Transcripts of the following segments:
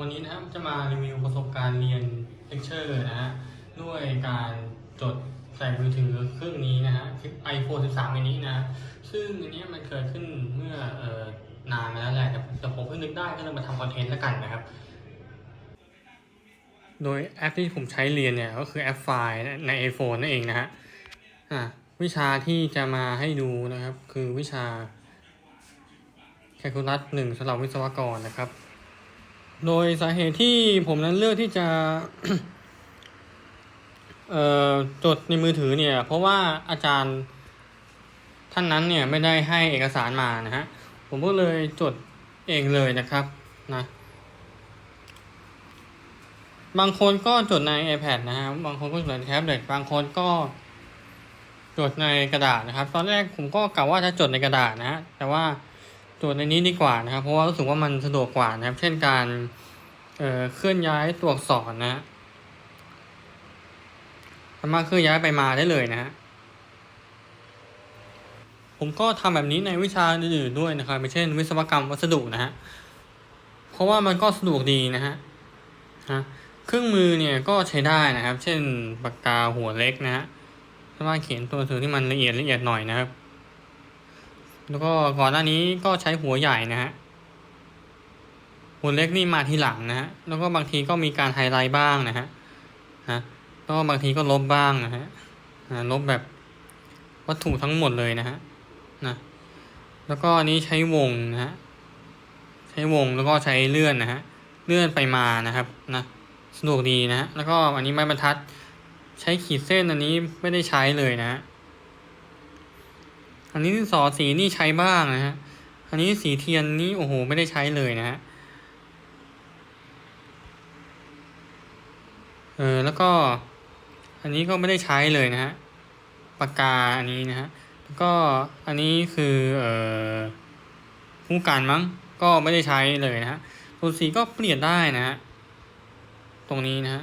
วันนี้นะครับจะมารีวิวประสบการณ์เรียนเลคเชอร์นะฮะด้วยการจดใส่มือถือเครื่องนี้นะฮะ iPhone 13 mini นะฮะซึ่งอันนี้มันเกิดขึ้นเมื่อเอ่อนานมาแล้วแหละแต่ผมเพิ่งนึกได้ก็เลยมาทำคอนเทนต์แล้วกันนะครับ โดยแอปที่ผมใช้เรียนเนี่ยก็คือแอปไฟล์ใน iPhone นั่นเองนะฮะอะวิชาที่จะมาให้ดูนะครับ คือวิชาแคลคูลัสหนึ่งสำหรับวิศวกรนะครับ โดยสาเหตุที่ผมนั้นเลือกที่จะเอ่อจดในมือถือเนี่ย เพราะว่าอาจารย์ท่านนั้นเนี่ยไม่ได้ให้เอกสารมานะฮะ ผมก็เลยจดเองเลยนะครับนะ บางคนก็จดใน iPad นะฮะ บางคนก็จดในแท็บเล็ต บางคนก็จดในกระดาษนะครับ ตอนแรกผมก็กะว่าจะจดในกระดาษนะฮะ แต่ว่า จในนี้ดีกว่านะครับ เพราะว่ารู้สึกว่ามันสะดวกกว่านะครับ เช่นการเอ่อเคลื่อนย้ายตัวอักษรนะสามารถเคลื่อนย้ายไปมาได้เลยนะฮะผมก็ทำแบบนี้ในวิชาอื่นๆด้วยนะครับเช่น วิศวกรรมวัสดุนะฮะเพราะว่ามันก็สะดวกดีนะฮะฮะเครื่องมือเนี่ยก็ใช้ได้นะครับ เช่นปากกาหัวเล็กนะฮะสามารถเขียนตัวหนังสือที่มันละเอียดละเอียดหน่อยนะครับ แล้วก็ก่อนหน้านี้ก็ใช้หัวใหญ่นะฮะ หัวเล็กนี่มาทีหลังนะฮะ แล้วก็บางทีก็มีการไฮไลท์บ้างนะฮะฮะแล้วก็บางทีก็ลบบ้างนะฮะลบแบบวัตถุทั้งหมดเลยนะฮะนะแล้วก็อันนี้ใช้วงนะฮะ ใช้วงแล้วก็ใช้เลื่อนนะฮะ เลื่อนไปมานะครับนะ สะดวกดีนะฮะ แล้วก็อันนี้ไม้บรรทัด ใช้ขีดเส้นอันนี้ไม่ได้ใช้เลยนะฮะ อันนี้สอสีนี่ใช้บ้างนะฮะ อันนี้สีเทียนนี่โอ้โหไม่ได้ใช้เลยนะฮะ เออแล้วก็ อันนี้ก็ไม่ได้ใช้เลยนะฮะ ปากกาอันนี้นะฮะ แล้วก็อันนี้คือเอ่อผู้การมั้ง ก็ไม่ได้ใช้เลยนะฮะตัวสีก็เปลี่ยนได้นะฮะ ตรงนี้นะฮะ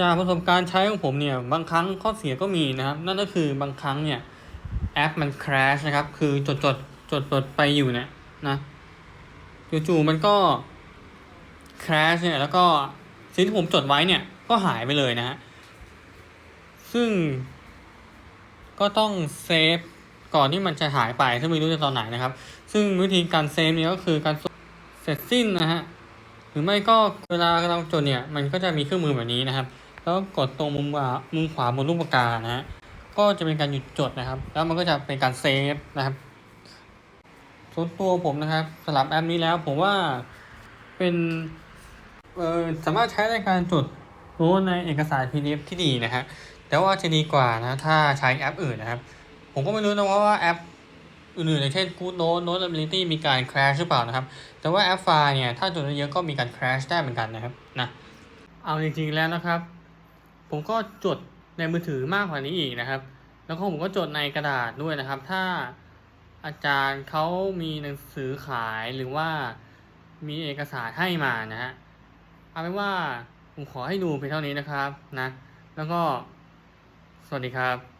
จากประสบการณ์ใช้ของผมเนี่ยบางครั้งข้อเสียก็มีนะครับ นั่นก็คือบางครั้งเนี่ยแอปมัน crash นะครับ คือจดจดจดจดไปอยู่เนี่ยนะจู่ๆมันก็ crash เนี่ยแล้วก็สิ่งที่ผมจดไว้เนี่ยก็หายไปเลยนะฮะซึ่งก็ต้องเซฟก่อนที่มันจะหายไปซึ่งไม่รู้จะตอนไหนนะครับ ซึ่งวิธีการเซฟเนี่ยก็คือการเสร็จสิ้นนะฮะ หรือไม่ก็เวลาเราจดเนี่ย มันก็จะมีเครื่องมือแบบนี้นะครับ แล้วกดตรงมุมขวามุมขวาบนรูปปากกานะฮะก็จะเป็นการหยุดจดนะครับ แล้วมันก็จะเป็นการเซฟนะครับส่วนตัวผมนะครับสำหรับแอปนี้แล้วผมว่าเป็นเออสามารถใช้ในการจดโน้ตในเอกสาร PDF ที่ดีนะฮะแต่ว่าจะดีกว่านะถ้าใช้แอปอื่นนะครับ ผมก็ไม่รู้นะว่าแอปอื่นๆอย่างเช่น Good Note Notability มีการ crash หรือเปล่านะครับ แต่ว่าแอปไฟล์เนี่ย ถ้าจดเยอะๆก็มีการ crash ได้เหมือนกันนะครับนะเอาจริงๆแล้วนะครับ ผมก็จดในมือถือมากกว่านี้อีกนะครับ แล้วก็ผมก็จดในกระดาษด้วยนะครับ ถ้าอาจารย์เขามีหนังสือขายหรือว่ามีเอกสารให้มานะฮะเอาเป็นว่าผมขอให้ดูเพียงเท่านี้นะครับนะ แล้วก็สวัสดีครับ